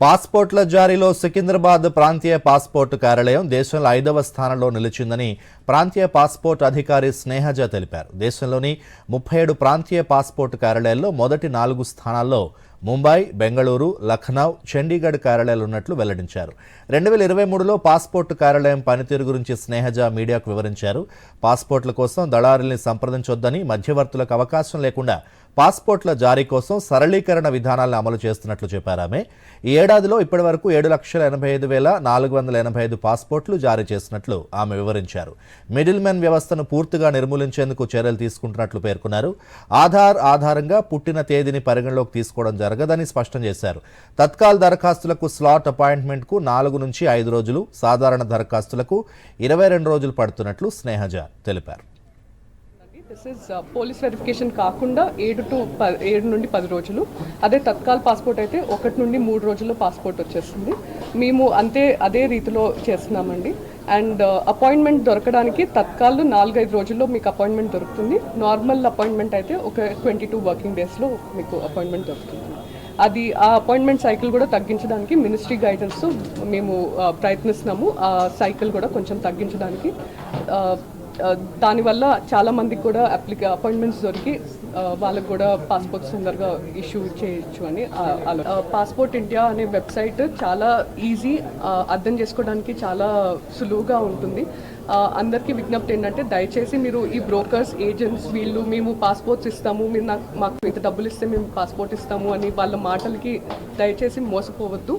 పాస్పోర్ట్ల జారీలో సికింద్రాబాద్ ప్రాంతీయ పాస్పోర్ట్ కార్యాలయం దేశంలో ఐదవ స్థానంలో నిలిచిందని ప్రాంతీయ పాస్పోర్ట్ అధికారి స్నేహజ తెలిపారు. దేశంలోని ముప్పై ఏడు ప్రాంతీయ పాస్పోర్ట్ కార్యాలయాల్లో మొదటి నాలుగు స్థానాల్లో ముంబై బెంగళూరు లఖనౌ చండీగఢ్ కార్యాలయాలు ఉన్నట్లు వెల్లడించారు. రెండు వేల ఇరవై మూడులో పాస్పోర్ట్ కార్యాలయం పనితీరు గురించి స్నేహజ మీడియాకు వివరించారు. పాస్పోర్ట్ల కోసం దళారుల్ని సంప్రదించొద్దని మధ్యవర్తులకు అవకాశం లేకుండా పాస్పోర్ట్ల జారీ కోసం సరళీకరణ విధానాలను అమలు చేస్తున్నట్లు చెప్పారు ఆమె. ఈ ఏడాదిలో ఇప్పటివరకు ఏడు లక్షల ఎనభై ఐదు వేల నాలుగు వందల ఎనభై ఐదు పాస్పోర్ట్లు జారీ చేసినట్లు ఆమె వివరించారు. మిడిల్ మ్యాన్ వ్యవస్థను పూర్తిగా నిర్మూలించేందుకు చర్యలు తీసుకుంటున్నట్లు పేర్కొన్నారు. ఆధార్ ఆధారంగా పుట్టిన తేదీని పరిగణలోకి తీసుకోవడం జరగదని స్పష్టం చేశారు. తత్కాల్ దరఖాస్తులకు స్లాట్ అపాయింట్మెంట్కు నాలుగు నుంచి ఐదు రోజులు సాధారణ దరఖాస్తులకు ఇరవై రెండు రోజులు పడుతున్నట్లు స్నేహజ తెలిపారు. దిస్ ఇస్ పోలీస్ వెరిఫికేషన్ కాకుండా ఏడు టు ప- ఏడు నుండి పది రోజులు. అదే తత్కాల్ పాస్పోర్ట్ అయితే ఒకటి నుండి మూడు రోజుల్లో పాస్పోర్ట్ వచ్చేస్తుంది. మేము అంతే అదే రీతిలో చేస్తున్నామండి. అండ్ అపాయింట్మెంట్ uh, దొరకడానికి తత్కాల్ నాలుగైదు రోజుల్లో మీకు అపాయింట్మెంట్ దొరుకుతుంది. నార్మల్ అపాయింట్మెంట్ అయితే ఒక ట్వంటీ టూ వర్కింగ్ డేస్లో మీకు అపాయింట్మెంట్ దొరుకుతుంది. అది ఆ అపాయింట్మెంట్ సైకిల్ కూడా తగ్గించడానికి మినిస్ట్రీ గైడెన్స్ మేము uh, ప్రయత్నిస్తున్నాము. ఆ సైకిల్ కూడా కొంచెం తగ్గించడానికి uh, దానివల్ల చాలా మందికి కూడా అప్లిక అపాయింట్మెంట్స్ దొరికి వాళ్ళకు కూడా పాస్పోర్ట్స్ తొందరగా ఇష్యూ చేయొచ్చు అని పాస్పోర్ట్ ఇండియా అనే వెబ్సైట్ చాలా ఈజీ అర్థం చేసుకోవడానికి చాలా సులువుగా ఉంటుంది. అందరికీ విజ్ఞప్తి ఏంటంటే దయచేసి మీరు ఈ బ్రోకర్స్ ఏజెంట్స్ వీళ్ళు మేము పాస్పోర్ట్స్ ఇస్తాము మీరు నాకు మాకు ఇంత డబ్బులు ఇస్తే మేము పాస్పోర్ట్ ఇస్తాము అని వాళ్ళ మాటలకి దయచేసి మోసపోవద్దు.